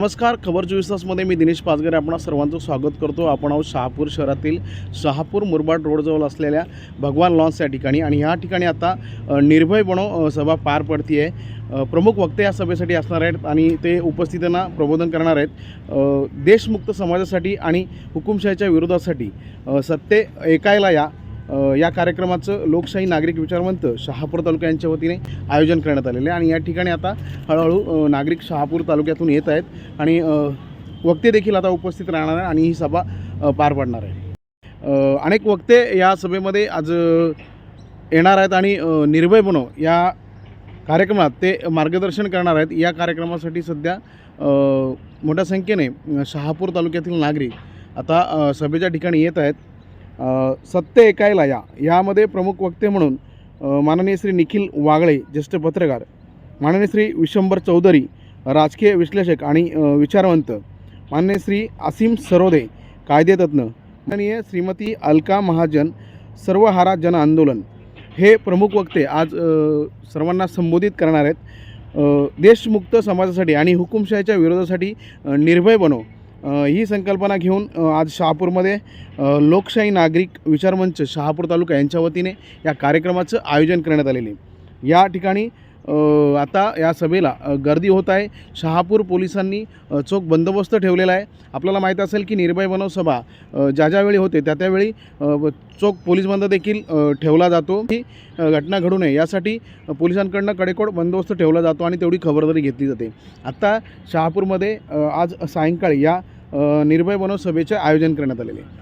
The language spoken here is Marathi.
नमस्कार खबर चोवीस तासमध्ये मी दिनेश पाचगरे. आपण सर्वांचं स्वागत करतो. आपण आहोत शहापूर शहरातील शहापूर मुरबाड रोडजवळ असलेल्या भगवान लॉन्स या ठिकाणी. आणि ह्या ठिकाणी आता निर्भय बनो सभा पार पडती आहे प्रमुख वक्ते या सभेसाठी असणार आहेत आणि ते उपस्थितांना प्रबोधन करणार आहेत. देशमुक्त समाजासाठी आणि हुकुमशाहीच्या विरोधासाठी सत्ते ऐकायला या. या कार्यक्रमाचं लोकशाही नागरिक विचारवंत शहापूर तालुका यांच्या वतीने आयोजन करण्यात आलेलं आहे. आणि या ठिकाणी आता हळूहळू नागरिक शहापूर तालुक्यातून येत आहेत. आणि वक्ते देखील आता उपस्थित राहणार आहे आणि ही सभा पार पडणार आहे अनेक वक्ते या सभेमध्ये आज येणार आहेत आणि निर्भय बनो या कार्यक्रमात ते मार्गदर्शन करणार आहेत. या कार्यक्रमासाठी सध्या मोठ्या संख्येने शहापूर तालुक्यातील नागरिक आता सभेच्या ठिकाणी येत आहेत. सत्य ऐकायला या. यामध्ये प्रमुख वक्ते म्हणून माननीय श्री निखिल वागळे ज्येष्ठ पत्रकार माननीय श्री विशंभर चौधरी राजकीय विश्लेषक आणि विचारवंत माननीय श्री असीम सरोदे कायदेतज्ञ माननीय श्रीमती अलका महाजन सर्वहारा जन आंदोलन. हे प्रमुख वक्ते आज सर्वांना संबोधित करणार आहेत. देशमुक्त समाजासाठी आणि हुकुमशाहीच्या विरोधासाठी निर्भय बनो ही संकल्पना घेऊन आज शहापूरमध्ये लोकशाही नागरिक विचारमंच शहापूर तालुका यांच्या वतीने या कार्यक्रमाचं आयोजन करण्यात आलेले आहे. या ठिकाणी आता या सभेला गर्दी होत आहे. शहापूर पोलिसांनी चोख बंदोबस्त ठेवलेला आहे. आपल्याला माहीत असेल की निर्भय बनव सभा ज्या ज्यावेळी होते त्या त्यावेळी चोख पोलीस बंद देखील ठेवला जातो. ही घटना घडू नये. यासाठी पोलिसांकडनं कडेकोड बंदोबस्त ठेवला जातो आणि तेवढी खबरदारी घेतली जाते. आत्ता शहापूरमध्ये आज सायंकाळी या निर्भय बनव सभेचे आयोजन करण्यात आलेले आहे.